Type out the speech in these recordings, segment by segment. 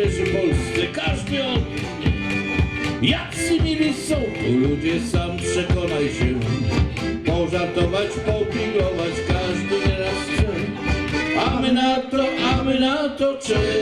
Treszy Polsce, każdy od Jacy mili są ludzie, sam przekonaj się. Pożartować, popilować, każdy nieraz chce A my na to, a my na to czemu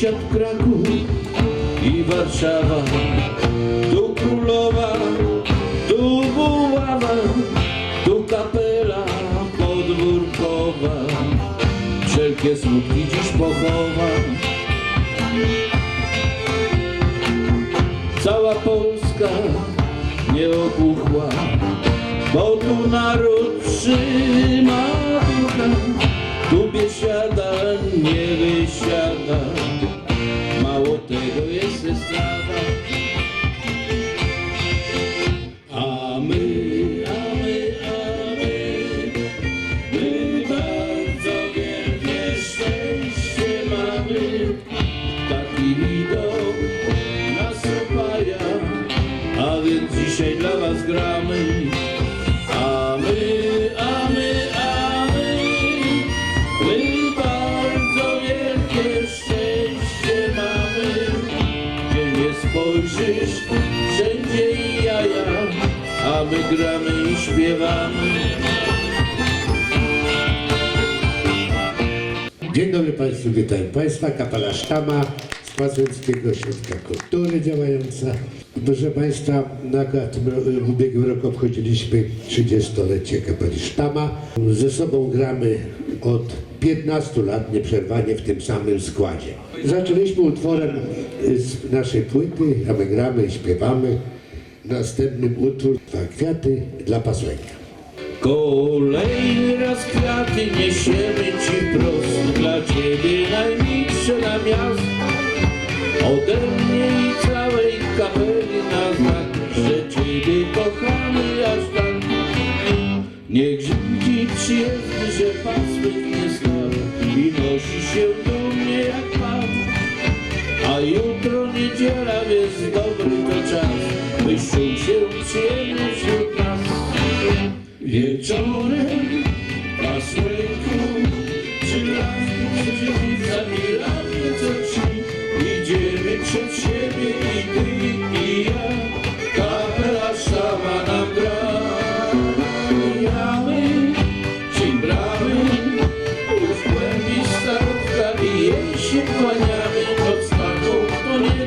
Wysiadł Kraków i Warszawa. Tu królowa, tu buława Tu kapela podwórkowa. Wszelkie smutki dziś pochowa. Cała Polska nie opuchła, bo tu naród trzyma ducha, tu biesiada nie wysiada, jest spojrzysz, wszędzie i jaja, a my gramy i śpiewamy. Dzień dobry Państwu, witam Państwa, kapela Sztama z Pazenckiego Ośrodka Kultury działająca. Proszę Państwa, na w ubiegłym roku obchodziliśmy 30-lecie kapeli Sztama. Ze sobą gramy od 15 lat nieprzerwanie w tym samym składzie. Zaczęliśmy utworem z naszej płyty, a my gramy i śpiewamy. Następnym utwór Dwa kwiaty dla Pasłęka. Kolejny raz kwiaty niesiemy ci prosto dla ciebie najmilsze na miast. Ode mnie i całej kapeli na znak, że ciebie kochamy aż tak. Niech ci przyjezdny, że pasłych nie stał i nosi się dumnie jak pan. A jutro niedziela, więc dobry to czas, czuł się przyjemnie wśród nas. Wieczorem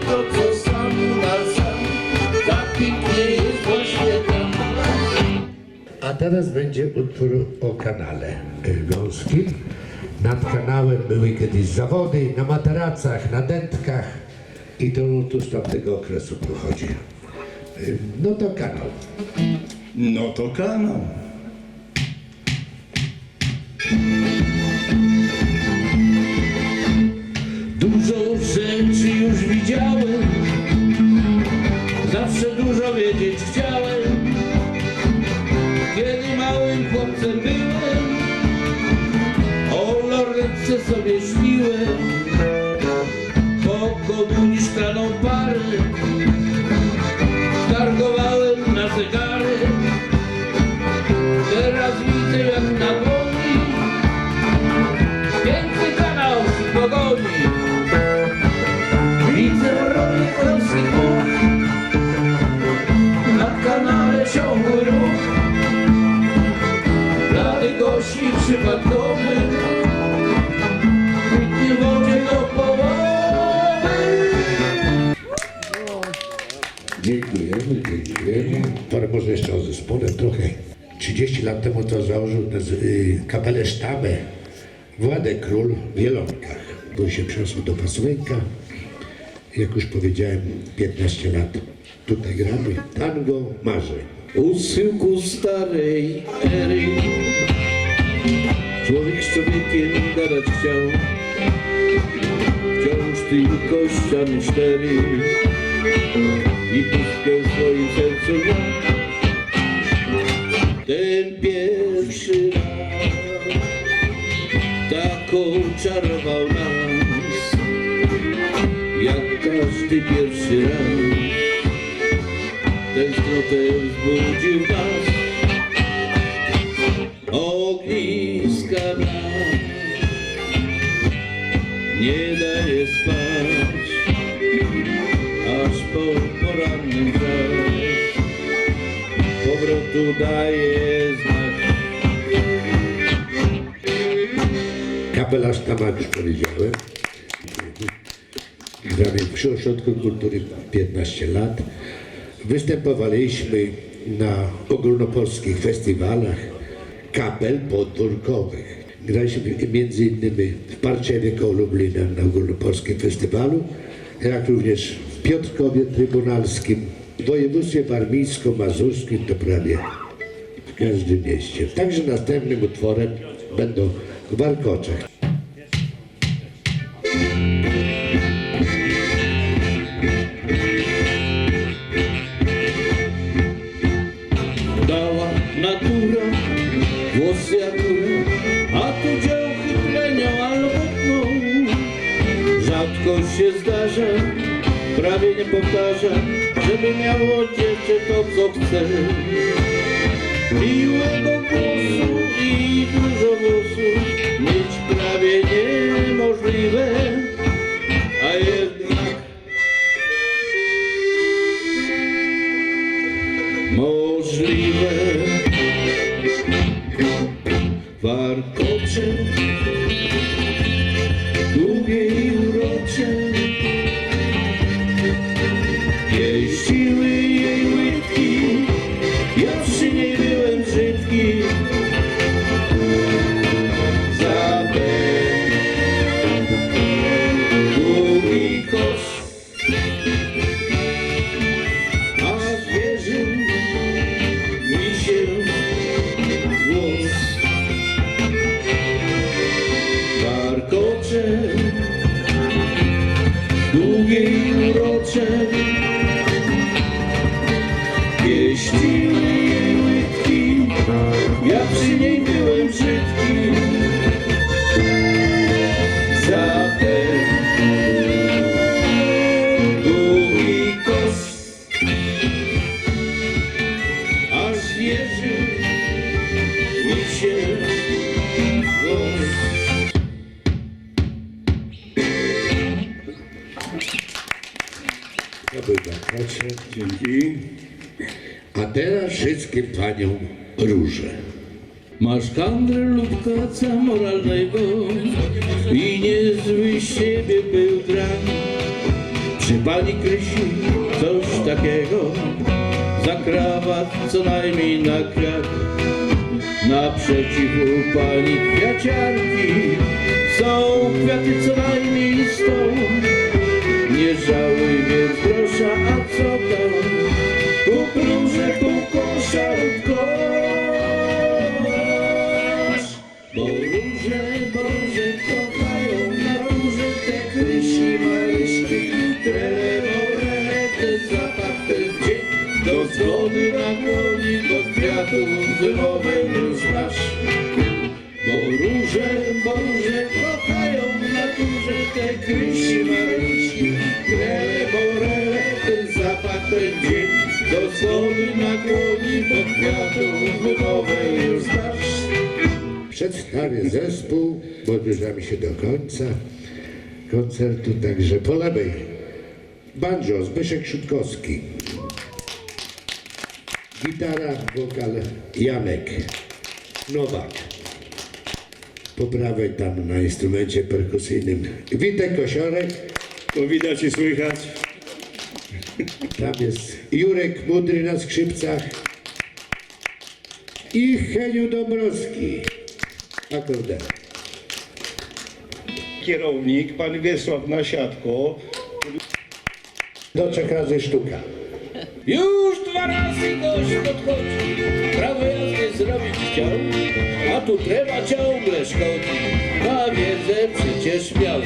to co sam na sam Tak pięknie jest właśnie tam A teraz będzie utwór o kanale gąskim. Nad kanałem były kiedyś zawody na materacach, na dętkach i to tu z tamtego okresu pochodzi. No to kanał. No to kanał. Dużo zawsze dużo wiedzieć chciałem. Kiedy małym chłopcem byłem, o lornetce sobie śniłem, po komunii szklaną parę, targowałem na zegary. Teraz widzę jak na dłoni, piękny kanał w pogoni. Może jeszcze o zespole trochę. 30 lat temu to założył y, kapelę Sztamę Władek Król w Wielonkach. Bo się przeniosł do Pasłęka. Jak już powiedziałem, 15 lat tutaj gramy. Tango marzeń. U starej ery Człowiek z człowiekiem gadać chciał Wciąż tylko ściany cztery I pustkę w swoim sercu miał ten pierwszy raz taką czarował nas, jak każdy pierwszy raz. Ten stropę wzbudził nas, ogniska brak, nie daje spać, aż po porannym czas. Powrotu daje znać Kapelarz Tamak już powiedziałem. Gramy przy Ośrodku Kultury 15 lat. Występowaliśmy na ogólnopolskich festiwalach kapel podwórkowych. Graliśmy między innymi w Parczewie koło Lublina na ogólnopolskim festiwalu, jak również w Piotrkowie Trybunalskim, w województwie warmińsko-mazurskim to prawie w każdym mieście. Także następnym utworem będą warkocze. dała natura, włosy jak a tu działchy tlenią albo. Rzadko się zdarza, prawie nie powtarza, miało dziecię to co chce. Miłego głosu teraz wszystkim paniom róże. Masz kandrę lub kaca moralnego i niezły z siebie był dran. Przy pani Krysi coś takiego, za krawat co najmniej na krak. Naprzeciw pani kwiaciarki są kwiaty co najmniej sto. Nie żałuj więc grosza, a co tam? Róże, pół kosza lub już. Przedstawię zespół, bo zbliżamy się do końca koncertu, także po lewej banjo Zbyszek Szutkowski. Gitara, wokal Janek Nowak. Po prawej tam na instrumencie perkusyjnym Witek Kosiorek. To widać i słychać. Tam jest Jurek Mudry na skrzypcach i Heniu Dąbrowski. Akordeon. Kierownik, pan Wiesław Nasiadko. Do trzech razy sztuka. Już dwa razy gość podchodzi, prawo jazdy zrobić chciał, a tu trzeba ciągle szkodzi, na wiedzę przecież miał.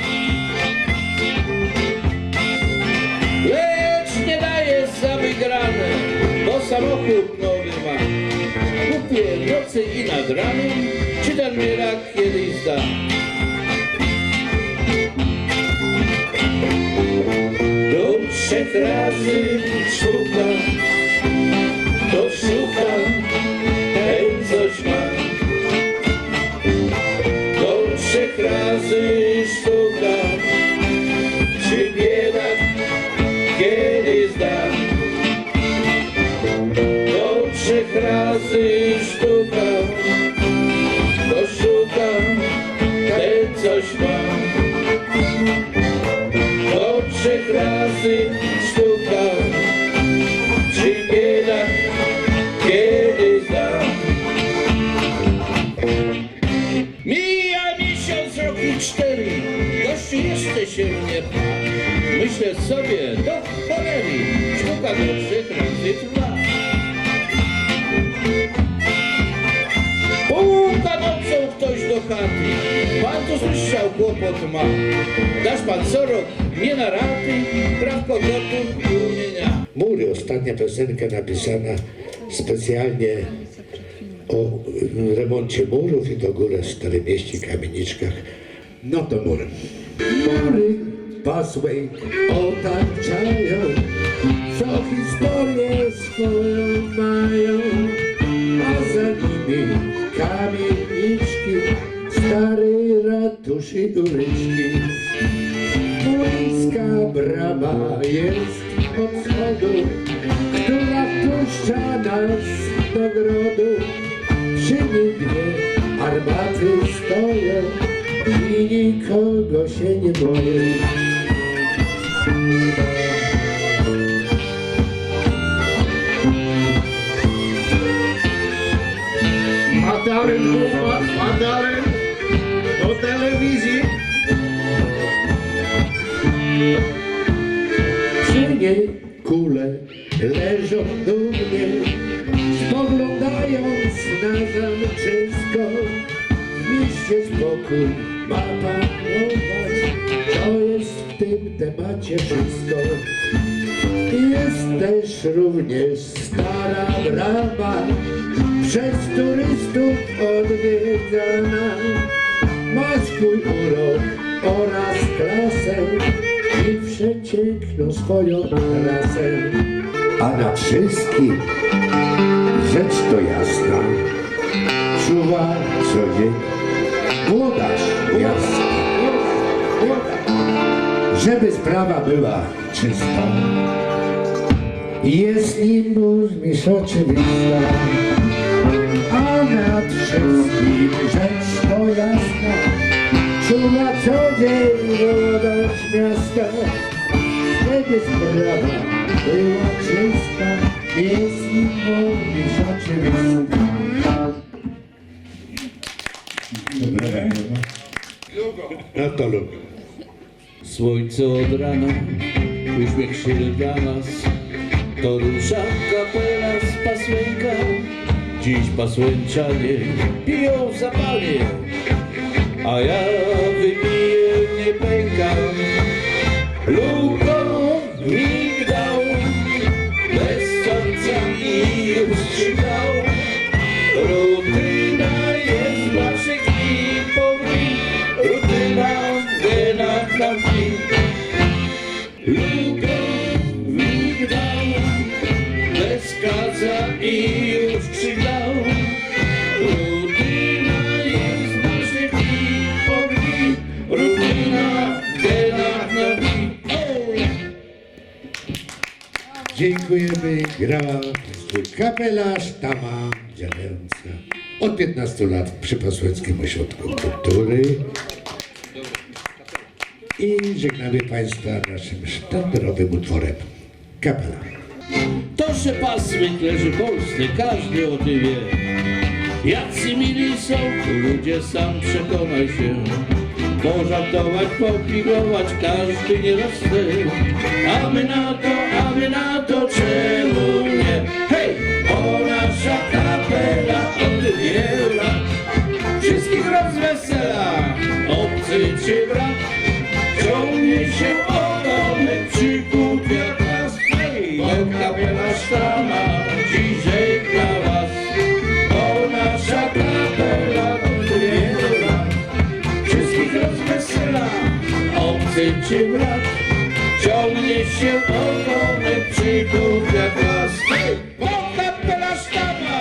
Lecz nie daje za wygrane, bo samochód w nocy i nad ranem, czy ten mnie rak kiedyś zda. Do razy szuka, sobie, do cholery, sztuka trzech razy trwa. Połuka nocą ktoś do chaty, pan to słyszał, kłopot ma. Dasz pan co rok, nie na raty, prawko gotów i umienia. Mury, ostatnia piosenka napisana specjalnie o y, remoncie murów i do góry w Starym Mieście, Kamieniczkach. No to mury. Mury pasłej otaczają, co historię swoją mają, a za nimi kamieniczki, stary ratusz i uryczki. Młyńska brama jest od schodu, która puszcza nas do grodu. Przy niej armaty stoją i nikogo się nie boję. Dumnie, spoglądając na zamczysko. W mieście spokój ma panować, to jest w tym temacie wszystko. Jest też również stara brama, przez turystów odwiedzana. Ma swój urok oraz klasę i przeciękną swoją trasę. A na wszystkim rzecz to jasna, czuwa co dzień włodarz miasta. Żeby sprawa była czysta, jest nim burmistrz oczywista. A nad wszystkim rzecz to jasna, czuwa co dzień włodarz miasta. Żeby sprawa była czysta, jest burmistrz oczywista. No to lubię. Słońce od rana, uśmiech się dla nas, to rusza kapela z pasłęka. Dziś pasłęczanie piją w zapale, a ja wypiję, nie pękam. Luką kaca i już krzykał. Rutyna jest w naszych dni, powoli, rutyna w genach tkwi. Ej! Dziękujemy. Grała swój kapelarz Tama Dziadęca. Od 15 lat przy Posłeckim Ośrodku Kultury. I żegnamy Państwa naszym sztandarowym utworem Kapela. Pasmy leży w Polsce, każdy o tym wie. Jacy mili są ludzie, sam przekonaj się. Pożartować, popigować, każdy nie chce. A my na to, a my na to, czemu nie? Hej! O nasza kapela od wielu lat wszystkich rozwesela. Obcy czy brat, ciągnie się się brat Ciągnie się ogonek przygód jak las Bohatera sztaba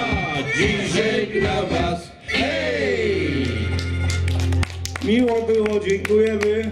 dziś żegna was. Hej! Miło było, dziękujemy.